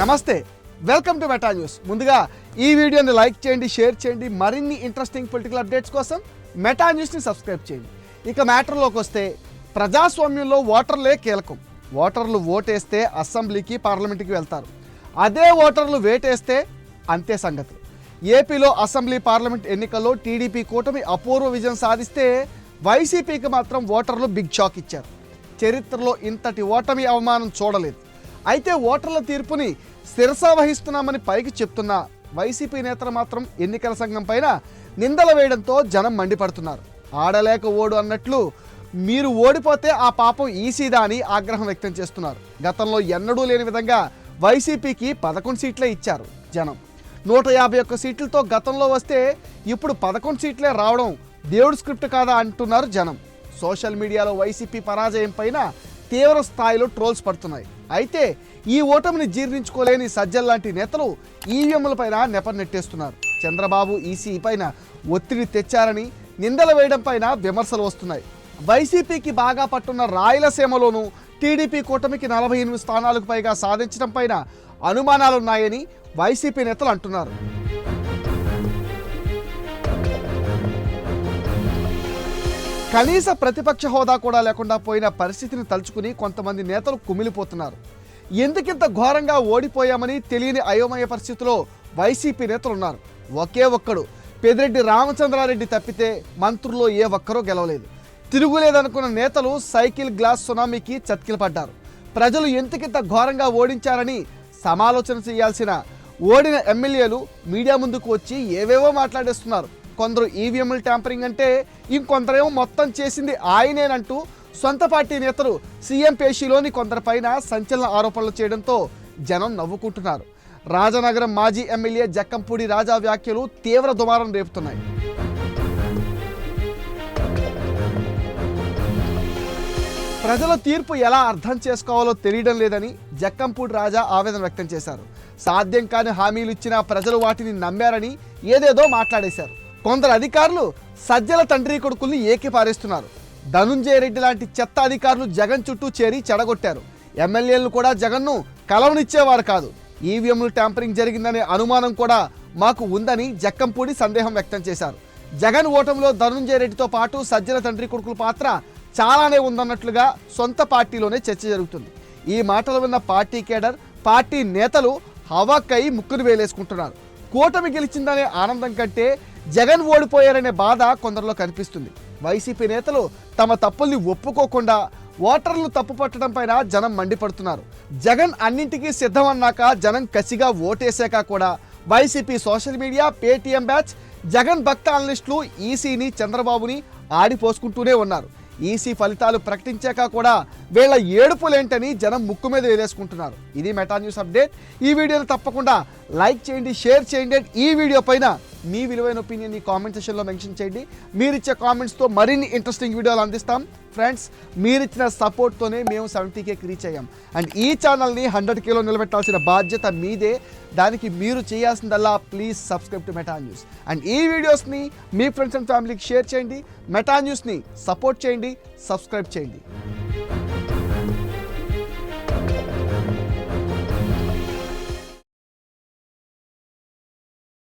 నమస్తే welcome to Meta news. ముందుగా ఈ వీడియోని లైక్ చేయండి షేర్ చేయండి మరిన్ని ఇంట్రెస్టింగ్ పొలిటికల్ అప్డేట్స్ కోసం మెటా న్యూస్ని సబ్స్క్రైబ్ చేయండి. ఇక మ్యాటర్లోకి వస్తే ప్రజాస్వామ్యంలో ఓటర్లే కీలకం. ఓటర్లు ఓటేస్తే అసెంబ్లీకి పార్లమెంట్కి వెళ్తారు. అదే ఓటర్లు వేటేస్తే అంతే సంగతి. ఏపీలో అసెంబ్లీ పార్లమెంట్ ఎన్నికల్లో టీడీపీ కూటమి అపూర్వ విజయం సాధిస్తే వైసీపీకి మాత్రం ఓటర్లు బిగ్ షాక్ ఇచ్చారు. చరిత్రలో ఇంతటి ఓటమి అవమానం చూడలేదు. అయితే ఓటర్ల తీర్పుని శిరసా వహిస్తున్నామని పైకి చెప్తున్న వైసీపీ నేతలు మాత్రం ఎన్నికల సంఘం పైన నిందలు వేయడంతో జనం మండిపడుతున్నారు. ఆడలేక ఓడు అన్నట్లు మీరు ఓడిపోతే ఆ పాపం ఈసీదా అని ఆగ్రహం వ్యక్తం చేస్తున్నారు. గతంలో ఎన్నడూ లేని విధంగా వైసీపీకి పదకొండు సీట్లే ఇచ్చారు జనం. నూట యాభై ఒక్క సీట్లతో గతంలో వస్తే ఇప్పుడు పదకొండు సీట్లే రావడం దేవుడు స్క్రిప్ట్ కాదా అంటున్నారు జనం. సోషల్ మీడియాలో వైసీపీ పరాజయం పైన తీవ్ర స్థాయిలో ట్రోల్స్ పడుతున్నాయి. అయితే ఈ ఓటమిని జీర్ణించుకోలేని సజ్జల్ లాంటి నేతలు ఈవీఎంలపైన పైన నెప నెట్టేస్తున్నారు చంద్రబాబు ఈసీ పైన ఒత్తిడి తెచ్చారని నిందలు వేయడం పైన విమర్శలు వస్తున్నాయి. వైసీపీకి బాగా పట్టున్న రాయలసీమలోనూ టీడీపీ కూటమికి నలభై ఎనిమిది స్థానాలకు పైగా సాధించడం పైన అనుమానాలున్నాయని వైసీపీ నేతలు అంటున్నారు. కనీస ప్రతిపక్ష హోదా కూడా లేకుండా పోయిన పరిస్థితిని తలుచుకుని కొంతమంది నేతలు కుమిలిపోతున్నారు. ఎందుకింత ఘోరంగా ఓడిపోయామని తెలియని అయోమయ పరిస్థితిలో వైసీపీ నేతలు ఉన్నారు ఒకే ఒక్కడు పెదిరెడ్డి రామచంద్రారెడ్డి తప్పితే మంత్రుల్లో ఏ ఒక్కరూ గెలవలేదు. తిరుగులేదనుకున్న నేతలు సైకిల్ గ్లాస్ సునామీకి చతికిలపడ్డారు ప్రజలు ఎంతకింత ఘోరంగా ఓడించారని సమాలోచన చేయాల్సిన ఓడిన ఎమ్మెల్యేలు మీడియా ముందుకు వచ్చి ఏవేవో మాట్లాడేస్తున్నారు. కొందరు ఈవీఎంలు ట్యాంపరింగ్ అంటే ఇంకొందరేమో మొత్తం చేసింది ఆయనేనంటూ సొంత పార్టీ నేతలు సీఎం పేషీలోని కొందరిపైన సంచలన ఆరోపణలు చేయడంతో జనం నవ్వుకుంటున్నారు. రాజనగరం మాజీ ఎమ్మెల్యే జక్కంపూడి రాజా వ్యాఖ్యలు తీవ్ర దుమారం రేపుతున్నాయి. ప్రజల తీర్పు ఎలా అర్థం చేసుకోవాలో తెలియడం లేదని జక్కంపూడి రాజా ఆవేదన వ్యక్తం చేశారు. సాధ్యం కాని హామీలు ఇచ్చిన ప్రజలు వాటిని నమ్మారని ఏదేదో మాట్లాడేశారు. కొందరు అధికారులు సజ్జల తండ్రి కొడుకుల్ని ఏకిపారేస్తున్నారు ధనుంజయ రెడ్డి లాంటి చెత్త అధికారులు జగన్ చుట్టూ చేరి చెడగొట్టారు. ఎమ్మెల్యేలను కూడా జగన్ను కలవనిచ్చేవారు కాదు. ఈవీఎంలు ట్యాంపరింగ్ జరిగిందనే అనుమానం కూడా మాకు ఉందని జక్కంపూడి సందేహం వ్యక్తం చేశారు. జగన్ ఓటంలో ధనుంజయ రెడ్డితో పాటు సజ్జల తండ్రి కొడుకుల పాత్ర చాలానే ఉందన్నట్లుగా సొంత పార్టీలోనే చర్చ జరుగుతుంది. ఈ మాటలు విన్న పార్టీ కేడర్ పార్టీ నేతలు హవాకై ముక్కును వేలేసుకుంటున్నారు. కూటమి గెలిచిందనే ఆనందం కంటే జగన్ ఓడిపోయారనే బాధ కొందరిలో కనిపిస్తుంది. వైసీపీ నేతలు తమ తప్పుల్ని ఒప్పుకోకుండా ఓటర్లు తప్పు పట్టడం పైన జనం మండిపడుతున్నారు. జగన్ అన్నింటికీ సిద్ధమన్నాక జనం కసిగా ఓటేశాక కూడా YCP social media Paytm batch Jagan భక్త అనలిస్టులు ఈసీని చంద్రబాబుని ఆడిపోసుకుంటూనే ఉన్నారు. ఈసీ ఫలితాలు ప్రకటించాక కూడా వీళ్ళ ఏడుపులేంటని జనం ముక్కు మీద వేలేసుకుంటున్నారు. ఇది మెటా న్యూస్ అప్డేట్. ఈ వీడియోని తప్పకుండా లైక్ చేయండి షేర్ చేయండి ఈ వీడియో పైన మీ విలువైన ఒపీనియన్ ఈ కామెంట్ సెషన్లో మెన్షన్ చేయండి. మీరిచ్చే కామెంట్స్తో మరిన్ని ఇంట్రెస్టింగ్ వీడియోలు అందిస్తాం. ఫ్రెండ్స్ మీరిచ్చిన సపోర్ట్తోనే మేము సెవెంటీ కేకి రీచ్ అయ్యాం. అండ్ ఈ ఛానల్ని హండ్రెడ్ కేలో నిలబెట్టాల్సిన బాధ్యత మీదే. దానికి మీరు చేయాల్సిందల్లా please subscribe to Meta news and ఈ వీడియోస్ని మీ ఫ్రెండ్స్ అండ్ ఫ్యామిలీకి షేర్ చేయండి. మెటా న్యూస్ని సపోర్ట్ చేయండి సబ్స్క్రైబ్ చేయండి.